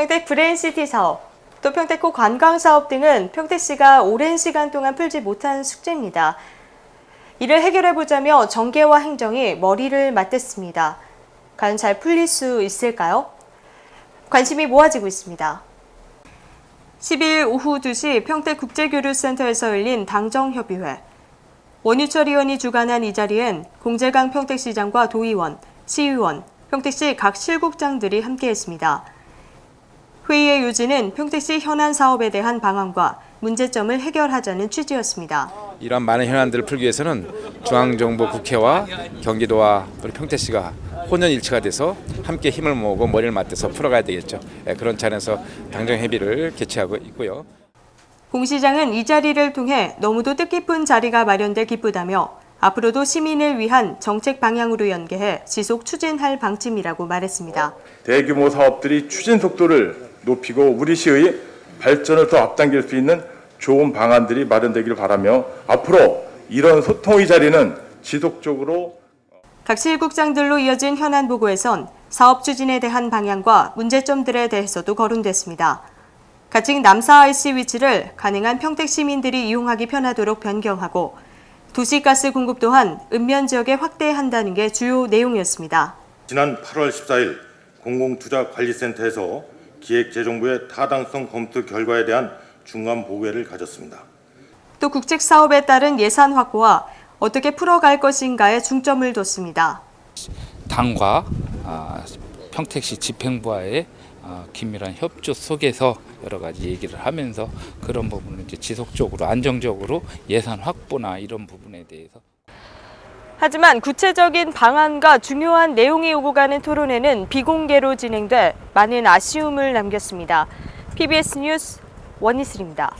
평택 브레인시티 사업, 또 평택호 관광 사업 등은 평택시가 오랜 시간 동안 풀지 못한 숙제입니다. 이를 해결해 보자며 정계와 행정이 머리를 맞댔습니다. 과연 잘 풀릴 수 있을까요? 관심이 모아지고 있습니다. 12일 오후 2시 평택국제교류센터에서 열린 당정협의회. 원유철 의원이 주관한 이 자리엔 공재강 평택시장과 도의원, 시의원, 평택시 각 실국장들이 함께했습니다. 회의의 요지는 평택시 현안 사업에 대한 방안과 문제점을 해결하자는 취지였습니다. 이러한 많은 현안들을 풀기 위해서는 중앙정부 국회와 경기도와 우리 평택시가 혼연일치가 돼서 함께 힘을 모으고 머리를 맞대서 풀어가야 되겠죠. 예, 그런 차원에서 당정 협의를 개최하고 있고요. 공 시장은 이 자리를 통해 너무도 뜻깊은 자리가 마련돼 기쁘다며 앞으로도 시민을 위한 정책 방향으로 연계해 지속 추진할 방침이라고 말했습니다. 대규모 사업들이 추진 속도를 높이고 우리 시의 발전을 더 앞당길 수 있는 좋은 방안들이 마련되길 바라며 앞으로 이런 소통의 자리는 지속적으로 각 실국장들로 이어진 현안 보고에선 사업 추진에 대한 방향과 문제점들에 대해서도 거론됐습니다. 가칭 남사 IC 위치를 가능한 평택 시민들이 이용하기 편하도록 변경하고 도시가스 공급 또한 읍면 지역에 확대한다는 게 주요 내용이었습니다. 지난 8월 14일 공공투자관리센터에서 기획재정부의 타당성 검토 결과에 대한 중간 보고회를 가졌습니다. 또 국책 사업에 따른 예산 확보와 어떻게 풀어갈 것인가에 중점을 뒀습니다. 당과 아, 평택시 집행부와의 아, 긴밀한 협조 속에서 여러 가지 얘기를 하면서 그런 부분을 이제 지속적으로 안정적으로 예산 확보나 이런 부분에 대해서 하지만 구체적인 방안과 중요한 내용이 오고 가는 토론회는 비공개로 진행돼 많은 아쉬움을 남겼습니다. PBS 뉴스 원희슬입니다.